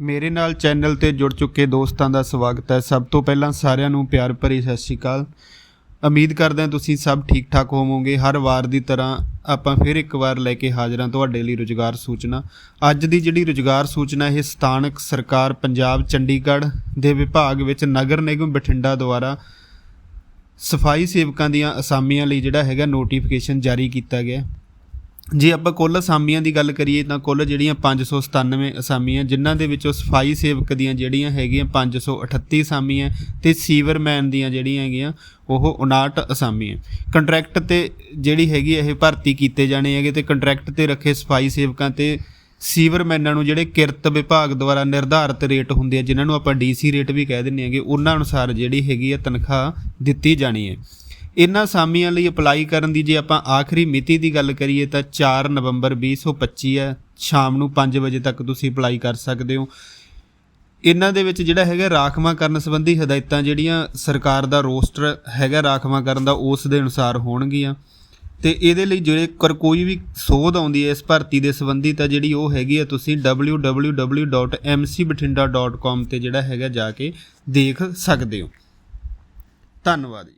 ਮੇਰੇ ਨਾਲ ਚੈਨਲ ਤੇ ਜੁੜ ਚੁੱਕੇ ਦੋਸਤਾਂ ਦਾ ਸਵਾਗਤ ਹੈ। ਸਭ ਤੋਂ ਪਹਿਲਾਂ ਸਾਰਿਆਂ ਨੂੰ ਪਿਆਰ ਭਰੀ ਸਤਿ ਸ਼੍ਰੀ ਅਕਾਲ। ਉਮੀਦ ਕਰਦੇ ਹਾਂ ਤੁਸੀਂ ਸਭ ਠੀਕ ਠਾਕ ਹੋਵੋਗੇ। ਹਰ ਵਾਰ ਦੀ ਤਰ੍ਹਾਂ ਆਪਾਂ ਫਿਰ ਇੱਕ ਵਾਰ ਲੈ ਕੇ ਹਾਜ਼ਰ ਹਾਂ ਤੁਹਾਡੇ ਲਈ ਰੁਜ਼ਗਾਰ ਸੂਚਨਾ। ਅੱਜ ਦੀ ਜਿਹੜੀ ਰੁਜ਼ਗਾਰ ਸੂਚਨਾ ਇਹ ਸਥਾਨਕ ਸਰਕਾਰ ਪੰਜਾਬ ਚੰਡੀਗੜ੍ਹ ਦੇ ਵਿਭਾਗ ਵਿੱਚ ਨਗਰ ਨਿਗਮ ਬਠਿੰਡਾ ਦੁਆਰਾ ਸਫ਼ਾਈ ਸੇਵਕਾਂ ਦੀਆਂ ਅਸਾਮੀਆਂ ਲਈ ਜਿਹੜਾ ਹੈਗਾ ਨੋਟੀਫਿਕੇਸ਼ਨ ਜਾਰੀ ਕੀਤਾ ਗਿਆ। ਜੇ ਆਪਾਂ ਕੁੱਲ ਅਸਾਮੀਆਂ ਦੀ ਗੱਲ ਕਰੀਏ ਤਾਂ ਕੁੱਲ ਜਿਹੜੀਆਂ 597 ਅਸਾਮੀਆਂ, ਜਿਨ੍ਹਾਂ ਦੇ ਵਿੱਚੋਂ ਸਫ਼ਾਈ ਸੇਵਕ ਦੀਆਂ ਜਿਹੜੀਆਂ ਹੈਗੀਆਂ 538 ਅਸਾਮੀਆਂ ਤੇ ਸੀਵਰਮੈਨ ਦੀਆਂ ਜਿਹੜੀਆਂ ਹੈਗੀਆਂ, ਉਹ 59 ਅਸਾਮੀਆਂ। ਕੰਟਰੈਕਟ ਤੇ ਜਿਹੜੀ ਹੈਗੀ ਇਹ ਭਰਤੀ ਕੀਤੇ ਜਾਣੇ ਹੈਗੇ ਤੇ ਕੰਟਰੈਕਟ ਤੇ ਰੱਖੇ ਸਫ਼ਾਈ ਸੇਵਕਾਂ ਤੇ ਸੀਵਰਮੈਨਾਂ ਨੂੰ ਜਿਹੜੇ ਕਿਰਤ ਵਿਭਾਗ ਦੁਆਰਾ ਨਿਰਧਾਰਿਤ ਰੇਟ ਹੁੰਦੇ ਆ, ਜਿਨ੍ਹਾਂ ਨੂੰ ਆਪਾਂ ਡੀਸੀ ਰੇਟ ਵੀ ਕਹਿ ਦਿੰਦੇ ਹਾਂਗੇ, ਉਹਨਾਂ ਅਨੁਸਾਰ ਜਿਹੜੀ ਹੈਗੀ ਆ ਤਨਖਾਹ ਦਿੱਤੀ ਜਾਣੀ ਹੈ। ਇਹਨਾਂ ਸਾਮੀਆਂ ਲਈ ਅਪਲਾਈ ਕਰਨ ਦੀ ਜੇ ਆਪਾਂ ਆਖਰੀ ਮਿਤੀ ਦੀ ਗੱਲ ਕਰੀਏ ਤਾਂ 4 ਨਵੰਬਰ 2025 ਹੈ। ਸ਼ਾਮ ਨੂੰ 5 ਵਜੇ ਤੱਕ ਤੁਸੀਂ ਅਪਲਾਈ ਕਰ ਸਕਦੇ ਹੋ। ਇਹਨਾਂ ਦੇ ਵਿੱਚ ਜਿਹੜਾ ਹੈਗਾ ਰਾਖਵਾਂ ਕਰਨ ਸੰਬੰਧੀ ਹਦਾਇਤਾਂ ਜਿਹੜੀਆਂ ਸਰਕਾਰ ਦਾ ਰੋਸਟਰ ਹੈਗਾ ਰਾਖਵਾਂ ਕਰਨ ਦਾ, ਉਸ ਦੇ ਅਨੁਸਾਰ ਹੋਣਗੀਆਂ। ਤੇ ਇਹਦੇ ਲਈ ਜੇਕਰ ਕੋਈ ਵੀ ਸੋਧ ਆਉਂਦੀ ਹੈ ਇਸ ਭਰਤੀ ਦੇ ਸੰਬੰਧੀ ਤਾਂ ਜਿਹੜੀ ਉਹ ਹੈਗੀ ਹੈ ਤੁਸੀਂ www.mcbatinda.com ਤੇ ਜਿਹੜਾ ਹੈਗਾ ਜਾ ਕੇ ਦੇਖ ਸਕਦੇ ਹੋ। ਧੰਨਵਾਦ ਜੀ।